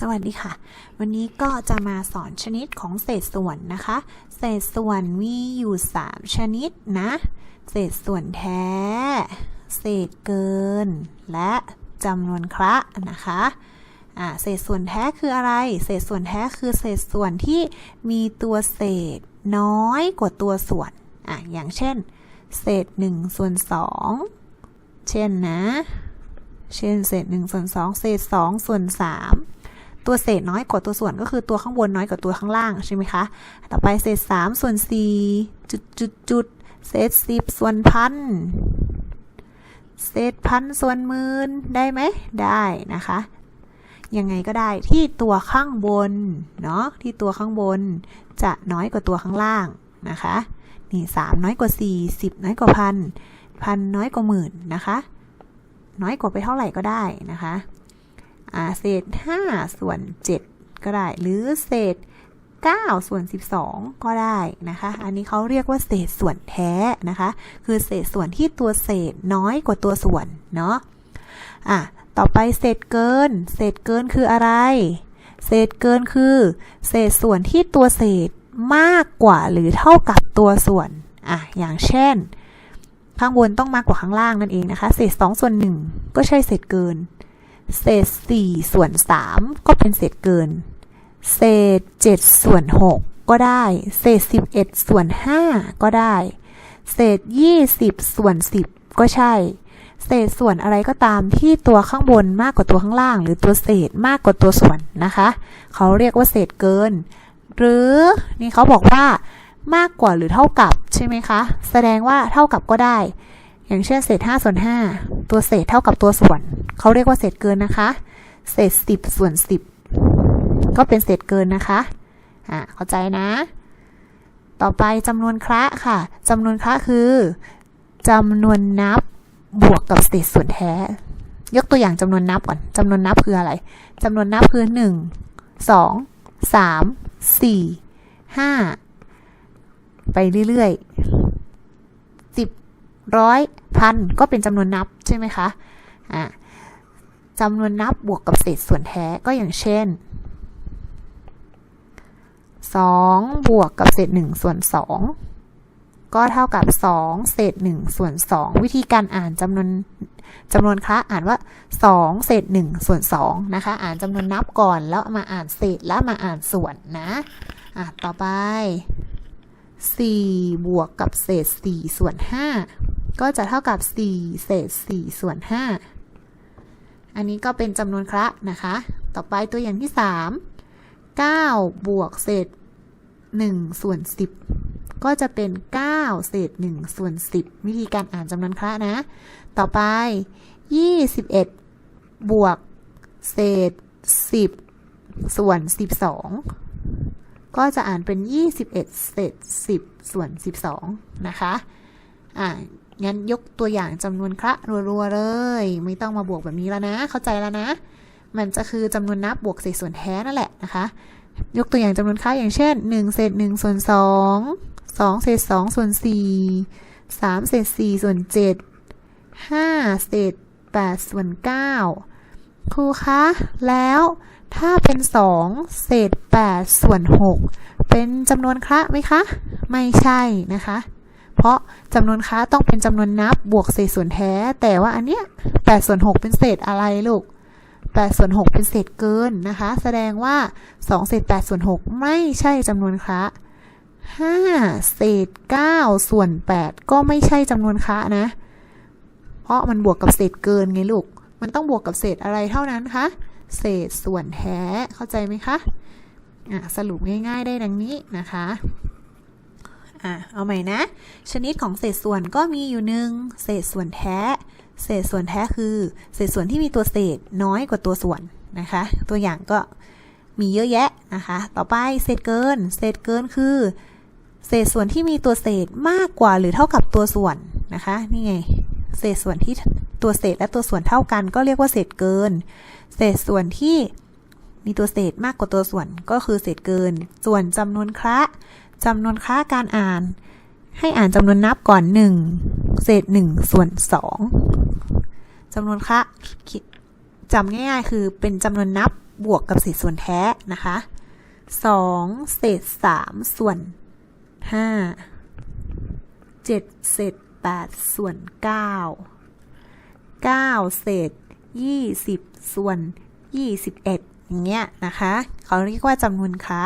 สวัสดีค่ะ วันนี้ก็จะมาสอนชนิดของเศษส่วนนะคะ เศษส่วนมีอยู่ 3 ชนิดนะ เศษส่วนแท้ เศษเกิน และจำนวนคระนะคะอ่าเศษส่วนแท้คืออะไร เศษส่วนแท้คือเศษส่วนที่มีตัวเศษน้อยกว่าตัวส่วนอะอย่างเช่น เศษ1ส่วน2เช่นนะ เช่นเศษ1ส่วน2เศษ2ส่วน3 ตัวเศษน้อยกว่าตัวส่วนก็คือตัวข้างบนน้อยกว่าตัวข้างล่างใช่ไหมคะ ต่อไปเศษ3ส่วน4จุดจุดจุดเศษ10 ส่วนพันเศษพันส่วนหมื่นได้ไหมได้นะคะยังไงก็ได้ที่ตัวข้างบนเนาะที่ตัวข้างบนจะน้อยกว่าตัวข้างล่างนะคะนี่สามน้อยกว่าสี่สิบน้อยกว่าพันพันน้อยกว่าหมื่นนะคะ น้อยกว่าไปเท่าไหร่ก็ได้นะคะ เศษ 5 ส่วน 7 ก็ได้ หรือเศษ 9 ส่วน 12 ก็ได้นะคะ อันนี้เขาเรียกว่าเศษส่วนแท้นะคะ คือเศษส่วนที่ตัวเศษน้อยกว่าตัวส่วนเนาะอะต่อไปเศษเกิน เศษเกินคืออะไร เศษเกินคือ เศษส่วนที่ตัวเศษมากกว่าหรือเท่ากับตัวส่วนอะอย่างเช่น ข้างบนต้องมากกว่าข้างล่างนั่นเองนะคะ เศษ2ส่วน1ก็ใช่เศษเกิน เศษ 4 ส่วน 3 ก็เป็นเศษเกิน เศษ 7 ส่วน 6 ก็ได้ เศษ 11 ส่วน 5 ก็ได้ เศษ 20 ส่วน 10 ก็ใช่ เศษส่วนอะไรก็ตามที่ตัวข้างบนมากกว่าตัวข้างล่าง หรือตัวเศษมากกว่าตัวส่วนนะคะ เขาเรียกว่าเศษเกิน หรือนี่เขาบอกว่ามากกว่าหรือเท่ากับใช่ไหมคะ แสดงว่าเท่ากับก็ได้ อย่างเช่นเศษ5ส่วน5ตัวเศษเท่ากับตัวส่วน เขาเรียกว่าเศษเกินนะคะ เศษ10ส่วน10ก็เป็นเศษเกินนะคะอ่าเข้าใจนะ ต่อไปจำนวนคระค่ะจำนวนคระคือจำนวนนับบวกกับเศษส่วนแท้ ยกตัวอย่างจำนวนนับก่อนจำนวนนับคืออะไรจำนวนนับคือ1 2 3 4 5ไปเรื่อยๆสิบร้อยพันก็เป็นจำนวนนับใช่ไหมคะอ่า จำนวนนับบวกกับเศษส่วนแท้ก็อย่างเช่น 2 บวกกับเศษ1ส่วน 2 ก็เท่ากับ 2 เศษ1ส่วน 2 วิธีการอ่านจำนวนจำนวนคระอ่านว่า 2 เศษ1ส่วน2นะคะ อ่านจำนวนนับก่อนแล้วมาอ่านเศษแล้วมาอ่านส่วนนะอะต่อไป4บวกกับเศษ4ส่วน5ก็จะเท่ากับ 4 เศษ4ส่วน5 อันนี้ก็เป็นจำนวนคระนะคะ ต่อไปตัวอย่างที่ 3 9 บวกเศษ1ส่วน10 ก็จะเป็น 9 เศษ1ส่วน10 วิธีการอ่านจำนวนคระนะ ต่อไป 21 บวกเศษ 10 ส่วน 12 ก็จะอ่านเป็น 21 เศษ 10 ส่วน 12 นะคะ อ่า งั้นยกตัวอย่างจำนวนคระรัวๆเลย ไม่ต้องมาบวกแบบนี้แล้วนะ เข้าใจแล้วนะ มันจะคือจำนวนนับบวกเศษส่วนแท้นั่นแหละนะคะ ยกตัวอย่างจำนวนคระอย่างเช่น1เศษ1ส่วน2 2เศษ2ส่วน4 3เศษ4ส่วน7 5เศษ8ส่วน9ครูคะ แล้วถ้าเป็น2เศษ8ส่วน6เป็นจำนวนคระไหมคะ ไม่ใช่นะคะ เพราะจำนวนคระต้องเป็นจำนวนนับบวกเศษส่วนแท้ แต่ว่าอันเนี้ย8ส่วน6เป็นเศษอะไรลูก8ส่วน6เป็นเศษเกินนะคะ แสดงว่า2เศษ8ส่วน6ไม่ใช่จำนวนคระ5เศษ9ส่วน8ก็ไม่ใช่จำนวนคระนะ เพราะมันบวกกับเศษเกินไงลูก มันต้องบวกกับเศษอะไรเท่านั้นคะเศษส่วนแท้เข้าใจไหมคะะสรุปง่าย ๆ ได้ดังนี้นะคะ อะเอาใหม่นะ ชนิดของเศษส่วนก็มีอยู่หนึ่งเศษส่วนแท้ เศษส่วนแท้คือ เศษส่วนที่มีตัวเศษน้อยกว่าตัวส่วนนะคะ ตัวอย่างก็มีเยอะแยะนะคะ ต่อไปเศษเกิน เศษเกินคือ เศษส่วนที่มีตัวเศษมากกว่าหรือเท่ากับตัวส่วนนะคะ นี่ไง เศษส่วนที่ตัวเศษและตัวส่วนเท่ากัน ก็เรียกว่าเศษเกิน เศษส่วนที่มีตัวเศษมากกว่าตัวส่วนก็คือเศษเกิน ส่วนจำนวนคระ จำนวนคระการอ่าน ให้อ่านจำนวนนับก่อน 1 เศษ 1 ส่วน 2จำนวนคระจำง่ายๆ คือเป็นจำนวนนับบวกกับเศษส่วนแท้นะคะ 2 เศษ 3 ส่วน 5 7 เศษ 8 ส่วน 9 9 เศษ 20 ส่วน 21อย่างเงี้ยนะคะ เขาเรียกว่าจำนวนค้า